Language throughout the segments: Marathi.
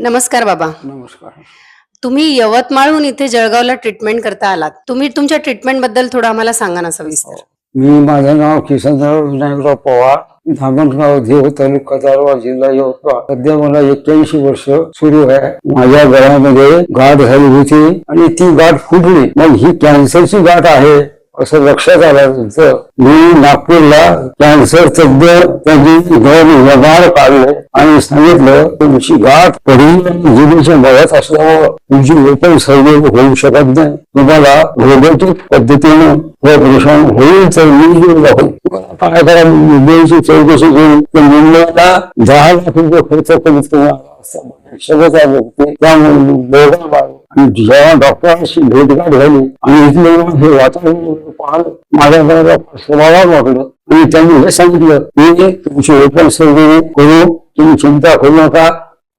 नमस्कार बाबा. नमस्कार. तुम्ही यवतमाळहून इथे जळगावला ट्रीटमेंट करता आलात. तुम्ही तुमच्या ट्रीटमेंटबद्दल थोडं आम्हाला सांगा ना सविस्तर. मी माझं नाव किसनराव विनायकराव पवार. धामणगाव देव तालुका दारवा जिल्हा यवतमाळ. सध्या मला एक्क्याऐंशी वर्ष सुरू आहे. माझ्या गळ्यामध्ये गाठ झाली होती आणि ती गाठ फुटली मग ही कॅन्सरची गाठ आहे. असं लक्षात आल्यानंतर मी नागपूरला कॅन्सर तज्ञ त्यांनी दोन व्यवहार काढले आणि सांगितलं तुमची गाठ पडली जिनीच्या बघत असल्यामुळं तुमची ओपन सर्जरी होऊ शकत नाही. तुम्हाला रोबोटिक पद्धतीनं ऑपरेशन होईल तर मी घेऊन जाऊ काय करा मुंबईची चौकशी करून तर मुंबईला दहा लाख रुपये खर्च कमीत कमी असं सगळं चालू त्यामुळे आणि जेव्हा डॉक्टरांशी भेटघाट झाली आणि इथले हे वातावरण पाहलं माझ्या स्वभावात स्वभावाला वाटलं आणि त्यांनी हे सांगितलं की तुमची ओपन सर्जरी करू तुम्ही चिंता करू नका.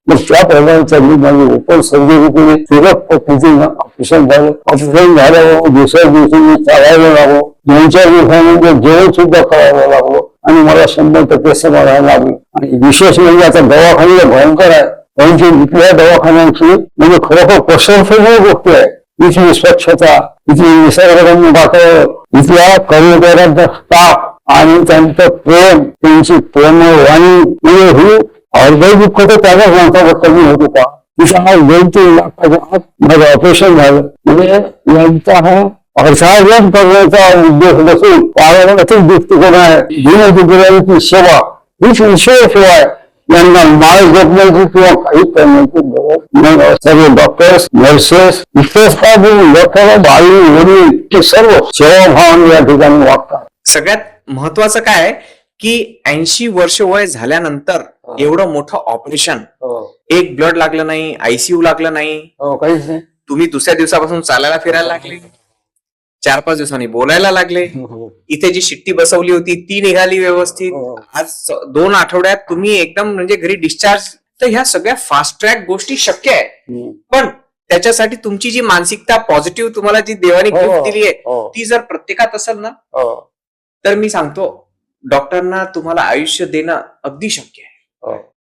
मग त्या प्रमाणे त्यांनी माझी ओपन सर्जरी केली सुलभ पद्धतीनं ऑपरेशन झालं. ऑपरेशन झाल्यावर दुसऱ्या दिवशी मी चालायला लागलो. दोन चार दिवसानंतर जेवण सुद्धा करायला लागलो. आणि मला शंभर टक्के समाधान लागलं. आणि विशेष म्हणजे आता दवाखान्याला भयंकर आहे. त्यांची इथल्या दवाखान्यांची म्हणजे खरोखर प्रशंसनीय गोष्ट आहे. इथली स्वच्छता इथली निसर्गरम्य वातावरण इथल्या कर्मचाऱ्यांचा स्टाफ आणि त्यांचं प्रेम त्यांची प्रेमवाणी म्हणजे ही अर्धही दुःख तर माणसावर कमी होत होता तिथं हा दोन तीन लाखाच्या आत माझं ऑपरेशन झालं. म्हणजे यांचा हा अर्थार्जन करण्याचा उद्देश नसून पारंपरिक दृष्टिकोन आहे. दीनदुबळ्यांची सेवा हीच विशेष सेवा आहे. यांना माळ जपण्याची किंवा काही करण्याची गरज सर्व डॉक्टर्स नर्सेस विशेषतः डॉक्टर बाई वडील हे सर्व सेवाभावाने या ठिकाणी वागतात सगळ्यात महत्वाचं काय आहे की ऐंशी वर्ष वय झाल्यानंतर एवढं मोठं ऑपरेशन एक ब्लड लागलं नाही आयसीयू लागलं नाही काहीच नाही तुम्ही दुसऱ्या दिवसापासून चालायला फिरायला लागले चार पाच दिवसांनी बोलायला लागले. इथे जी शिट्टी बसवली होती ती निघाली व्यवस्थित. हो. आज दोन आठवड्यात तुम्ही एकदम म्हणजे घरी डिस्चार्ज तर ह्या सगळ्या फास्ट ट्रॅक गोष्टी शक्य आहे. पण त्याच्यासाठी तुमची जी मानसिकता पॉझिटिव्ह तुम्हाला जी देवाने हो, गिफ्ट दिली आहे हो, ती जर प्रत्येकात असेल ना हो, तर मी सांगतो डॉक्टरना तुम्हाला आयुष्य देणं अगदी शक्य आहे. हो.